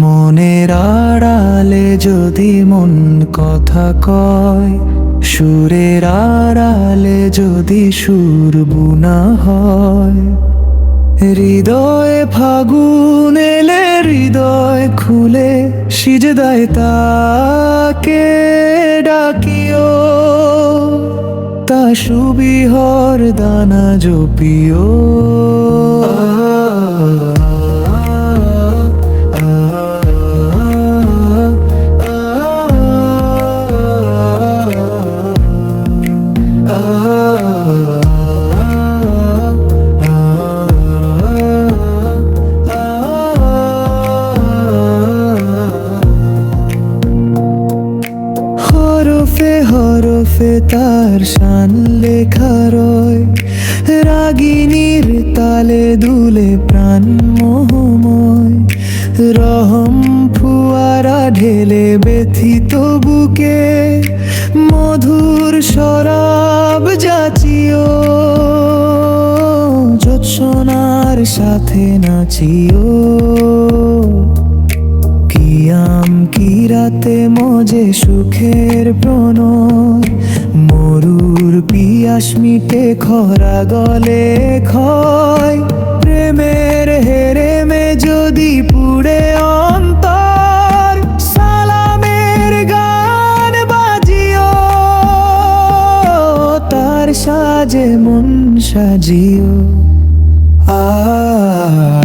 মনের আড়ালে যদি মন কথা কয় সুরের আড়ালে যদি সুর বুনা হয়, হৃদয়ে ফাগুন এলে হৃদয় খুলে সিজদায় তাকে ডাকিও। তা সুবিহর দানা জপিও। হরফে হরফে তার শান লেখা রয়। রাগিনীর তালে দুলে প্রাণ মোহময়। রহম ফুয়ারা ঢেলে ব্যথিত বুকে। মধুর শরাব যাচিও। জোৎসনার সাথে নাচিও। কিরাতে মজে সুখের প্রণয়? মরুর পিয়াস মিটে খরা গলে ক্ষয়। প্রেমের হেরেমে যদি পুড়ে অন্তর, সালামের গান বাজিও। তার সাজে মন সাজিও। আ